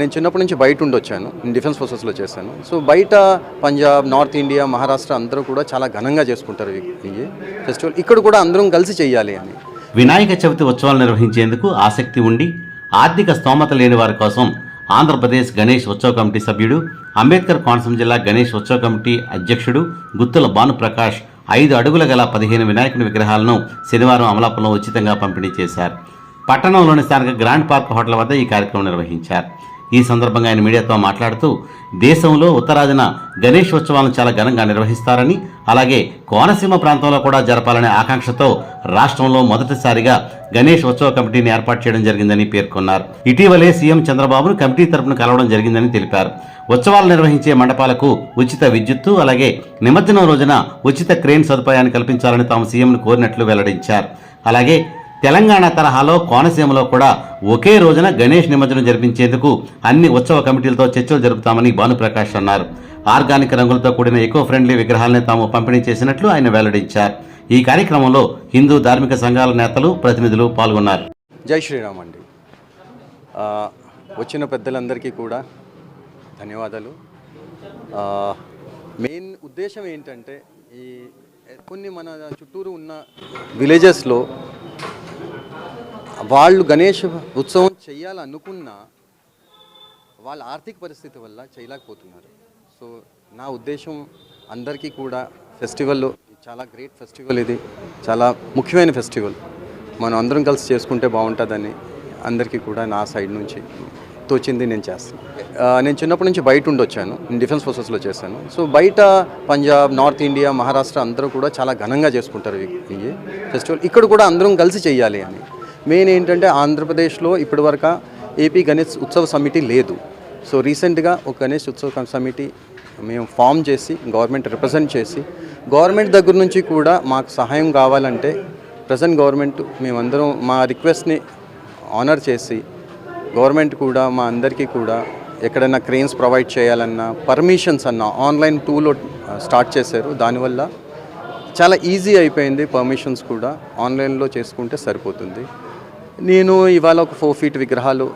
నేను చిన్నప్పటి నుంచి బయట ఉండొచ్చాను నేను డిఫెన్స్ ఫోర్సెస్లో చేశాను. సో బయట పంజాబ్ నార్త్ ఇండియా మహారాష్ట్ర అందరూ కూడా చాలా ఘనంగా చేసుకుంటారు ఈ ఫెస్టివల్. ఇక్కడ కూడా అందరం కలిసి చేయాలి అని. వినాయక చవితి ఉత్సవాలు నిర్వహించేందుకు ఆసక్తి ఉండి ఆర్థిక స్తోమత లేని వారి కోసం ఆంధ్రప్రదేశ్ గణేష్ ఉత్సవ కమిటీ సభ్యుడు అంబేద్కర్ కోనసీమ జిల్లా గణేష్ ఉత్సవ కమిటీ అధ్యక్షుడు గుత్తుల భానుప్రకాష్ ఐదు అడుగుల గల పదిహేను వినాయకుని విగ్రహాలను శనివారం అమలాపురంలో ఉచితంగా పంపిణీ చేశారు. పట్టణంలోని స్థానిక గ్రాండ్ పార్క్ హోటల్ వద్ద ఈ కార్యక్రమం నిర్వహించారు. ఈ సందర్భంగా ఆయన మీడియాతో మాట్లాడుతూ దేశంలో ఉత్తరాదిన గణేష్ ఉత్సవాలను చాలా ఘనంగా నిర్వహిస్తారని అలాగే కోనసీమ ప్రాంతంలో కూడా జరపాలనే ఆకాంక్షతో రాష్ట్రంలో మొదటిసారిగా గణేష్ ఉత్సవ కమిటీని ఏర్పాటు చేయడం జరిగిందని పేర్కొన్నారు. ఇటీవలే సీఎం చంద్రబాబును కమిటీ తరపున కలవడం జరిగిందని తెలిపారు. ఉత్సవాలు నిర్వహించే మండపాలకు ఉచిత విద్యుత్తు అలాగే నిమజ్జనం రోజున ఉచిత క్రేన్ సదుపాయాన్ని కల్పించాలని తాము సీఎంను కోరినట్లు వెల్లడించారు. అలాగే తెలంగాణ తరహాలో కోనసీమలో కూడా ఒకే రోజున గణేష్ నిమజ్జనం జరిపించేందుకు అన్ని ఉత్సవ కమిటీలతో చర్చలు జరుపుతామని భానుప్రకాష్ అన్నారు. ఆర్గానిక్ రంగులతో కూడిన ఎకో ఫ్రెండ్లీ విగ్రహాలను తాము పంపిణీ చేసినట్లు ఆయన వెల్లడించారు. ఈ కార్యక్రమంలో హిందూ ధార్మిక సంఘాల నేతలు ప్రతినిధులు పాల్గొన్నారు. జై శ్రీరామ్ అండి. వచ్చిన పెద్దలందరికీ కూడా ధన్యవాదాలు. మెయిన్ ఉద్దేశం ఏంటంటే ఈ కొన్ని మన చుట్టూరు ఉన్న విలేజెస్లో వాళ్ళు గణేష్ ఉత్సవం చేయాలనుకున్నా వాళ్ళ ఆర్థిక పరిస్థితి వల్ల చేయలేకపోతున్నారు. సో నా ఉద్దేశం అందరికీ కూడా ఫెస్టివల్ చాలా గ్రేట్ ఫెస్టివల్ ఇది. చాలా ముఖ్యమైన ఫెస్టివల్. మనం అందరం కలిసి చేసుకుంటే బాగుంటుందని అందరికీ కూడా నా సైడ్ నుంచి తోచింది నేను చేస్తాను. నేను చిన్నప్పటి నుంచి బయట ఉండొచ్చాను నేను డిఫెన్స్ ఫోర్సెస్లో చేశాను. సో బయట పంజాబ్ నార్త్ ఇండియా మహారాష్ట్ర అందరూ కూడా చాలా ఘనంగా చేసుకుంటారు ఈ ఫెస్టివల్. ఇక్కడ కూడా అందరం కలిసి చేయాలి అని. మెయిన్ ఏంటంటే ఆంధ్రప్రదేశ్లో ఇప్పటివరకు ఏపీ గణేష్ ఉత్సవ సమితి లేదు. సో రీసెంట్గా ఒక గణేష్ ఉత్సవ సమితి మేము ఫామ్ చేసి గవర్నమెంట్ రిప్రజెంట్ చేసి గవర్నమెంట్ దగ్గర నుంచి కూడా మాకు సహాయం కావాలంటే ప్రజెంట్ గవర్నమెంట్ మేమందరం మా రిక్వెస్ట్ని ఆనర్ చేసి గవర్నమెంట్ కూడా మా అందరికీ కూడా ఎక్కడైనా క్రెయిన్స్ ప్రొవైడ్ చేయాలన్నా పర్మిషన్స్ అన్న ఆన్లైన్ టూలో స్టార్ట్ చేశారు. దానివల్ల చాలా ఈజీ అయిపోయింది పర్మిషన్స్ కూడా ఆన్లైన్లో చేసుకుంటే సరిపోతుంది. నేను ఇవాళ ఒక ఫోర్ ఫీట్ విగ్రహాలు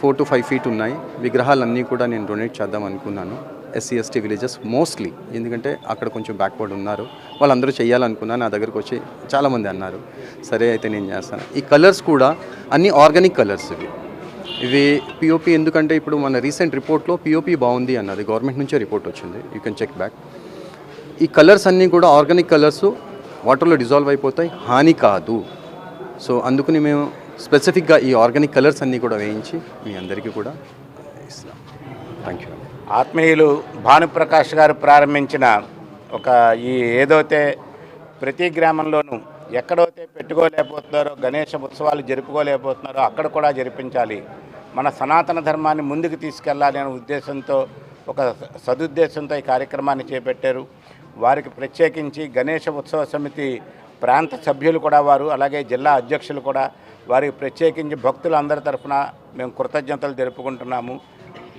ఫోర్ టు ఫైవ్ ఫీట్ ఉన్నాయి. విగ్రహాలన్నీ కూడా నేను డొనేట్ చేద్దాం అనుకున్నాను. ఎస్సీ ఎస్టీ విలేజెస్ మోస్ట్లీ ఎందుకంటే అక్కడ కొంచెం బ్యాక్వర్డ్ ఉన్నారు. వాళ్ళందరూ చేయాలనుకున్నా నా దగ్గరకు వచ్చి చాలామంది అన్నారు. సరే అయితే నేను చేస్తాను. ఈ కలర్స్ కూడా అన్ని ఆర్గానిక్ కలర్స్ ఇవి. ఇవి పిఓపి ఎందుకంటే ఇప్పుడు మన రీసెంట్ రిపోర్ట్లో పిఓపి బాగుంది అన్నది. గవర్నమెంట్ నుంచే రిపోర్ట్ వచ్చింది. యూ కెన్ చెక్ బ్యాక్ ఈ కలర్స్ అన్నీ కూడా ఆర్గానిక్ కలర్స్ వాటర్లో డిజాల్వ్ అయిపోతాయి. హాని కాదు. సో అందుకని మేము స్పెసిఫిక్గా ఈ ఆర్గానిక్ కలర్స్ అన్నీ కూడా వేయించి మీ అందరికీ కూడా ఇస్తాం థ్యాంక్ యూ ఆత్మీయులు భానుప్రకాష్ గారు ప్రారంభించిన ఒక ఈ ఏదైతే ప్రతి గ్రామంలోనూ ఎక్కడైతే పెట్టుకోలేకపోతున్నారో గణేష ఉత్సవాలు జరుపుకోలేకపోతున్నారో అక్కడ కూడా జరిపించాలి. మన సనాతన ధర్మాన్ని ముందుకు తీసుకెళ్ళాలి అనే ఉద్దేశంతో ఒక సదుద్దేశంతో ఈ కార్యక్రమాన్ని చేపట్టారు. వారికి ప్రత్యేకించి గణేష ఉత్సవ సమితి ప్రాంత సభ్యులు కూడా వారు అలాగే జిల్లా అధ్యక్షులు కూడా వారికి ప్రత్యేకించి భక్తులందరి తరఫున మేము కృతజ్ఞతలు జరుపుకుంటున్నాము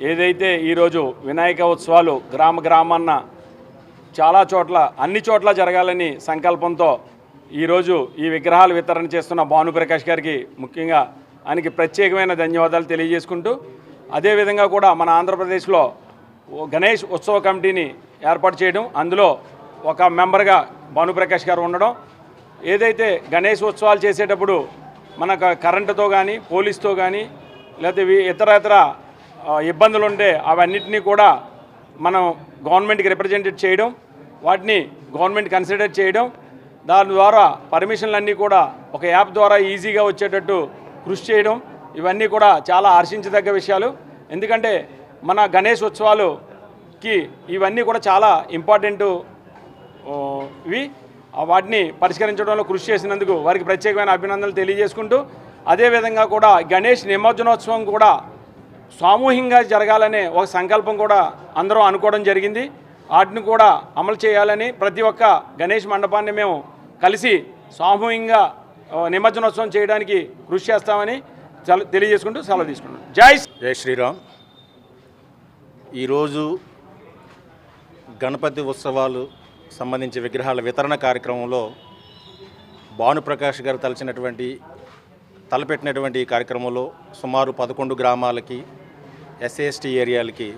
ఏదైతే ఈరోజు వినాయక ఉత్సవాలు గ్రామ గ్రామాన్న చాలా చోట్ల అన్ని చోట్ల జరగాలని సంకల్పంతో ఈరోజు ఈ విగ్రహాలు వితరణ చేస్తున్న భానుప్రకాష్ గారికి ముఖ్యంగా ఆయనకి ప్రత్యేకమైన ధన్యవాదాలు తెలియజేసుకుంటూ అదేవిధంగా కూడా మన ఆంధ్రప్రదేశ్లో గణేష్ ఉత్సవ కమిటీని ఏర్పాటు చేయడం అందులో ఒక మెంబర్గా భానుప్రకాష్ గారు ఉండడం ఏదైతే గణేష్ ఉత్సవాలు చేసేటప్పుడు మనకు కరెంటుతో కానీ పోలీస్తో కానీ లేకపోతే ఇతర ఇతర ఇబ్బందులు ఉంటే అవన్నిటినీ కూడా మనం గవర్నమెంట్కి రిప్రజెంటేట్ చేయడం వాటిని గవర్నమెంట్ కన్సిడర్ చేయడం దాని ద్వారా పర్మిషన్లు అన్నీ కూడా ఒక యాప్ ద్వారా ఈజీగా వచ్చేటట్టు కృషి చేయడం ఇవన్నీ కూడా చాలా హర్షించదగ్గ విషయాలు. ఎందుకంటే మన గణేష్ ఉత్సవాలుకి ఇవన్నీ కూడా చాలా ఇంపార్టెంటు ఇవి. వాటిని పరిష్కరించడంలో కృషి చేసినందుకు వారికి ప్రత్యేకమైన అభినందనలు తెలియజేసుకుంటూ అదేవిధంగా కూడా గణేష్ నిమజ్జనోత్సవం కూడా సామూహికంగా జరగాలనే ఒక సంకల్పం కూడా అందరూ అనుకోవడం జరిగింది. వాటిని కూడా అమలు చేయాలని ప్రతి ఒక్క గణేష్ మండపాన్ని మేము కలిసి సామూహికంగా నిమజ్జనోత్సవం చేయడానికి కృషి చేస్తామని తెలియజేసుకుంటూ సెలవు తీసుకుంటాం జై జై శ్రీరామ్. ఈరోజు గణపతి ఉత్సవాలు సంబంధించి విగ్రహాల వితరణ కార్యక్రమంలో భానుప్రకాష్ గారు తలచినటువంటి తలపెట్టినటువంటి ఈ కార్యక్రమంలో సుమారు పదకొండు గ్రామాలకి ఎస్ఏఎస్టీ ఏరియాలకి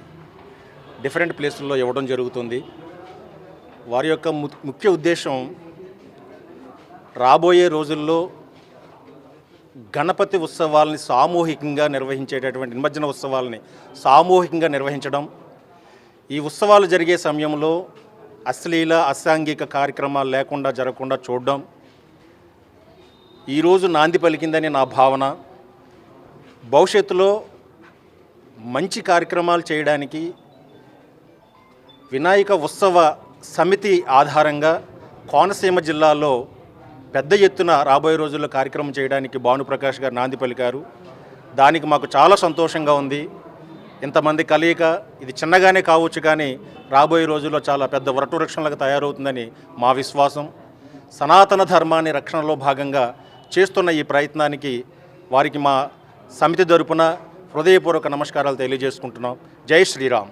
డిఫరెంట్ ప్లేసుల్లో ఇవ్వడం జరుగుతుంది. వారి యొక్క ము- ముఖ్య ఉద్దేశం రాబోయే రోజుల్లో గణపతి ఉత్సవాలని సామూహికంగా నిర్వహించేటటువంటి నిమజ్జన ఉత్సవాలని సామూహికంగా నిర్వహించడం. ఈ ఉత్సవాలు జరిగే సమయంలో అశ్లీల అసాంఘిక కార్యక్రమాలు లేకుండా జరగకుండా చూడడం. ఈరోజు నాంది పలికిందని నా భావన. భవిష్యత్తులో మంచి కార్యక్రమాలు చేయడానికి వినాయక ఉత్సవ సమితి ఆధారంగా కోనసీమ జిల్లాలో పెద్ద ఎత్తున రాబోయే రోజుల్లో కార్యక్రమం చేయడానికి భానుప్రకాష్ గారు నాంది పలికారు. దానికి మాకు చాలా సంతోషంగా ఉంది. ఇంతమంది కలయిక ఇది చిన్నగానే కావచ్చు కానీ రాబోయే రోజుల్లో చాలా పెద్ద వరటు రక్షణలకు తయారవుతుందని మా విశ్వాసం. సనాతన ధర్మాన్ని రక్షణలో భాగంగా చేస్తున్న ఈ ప్రయత్నానికి వారికి మా సమితి తరపున హృదయపూర్వక నమస్కారాలు తెలియజేసుకుంటున్నాం. జై శ్రీరామ్.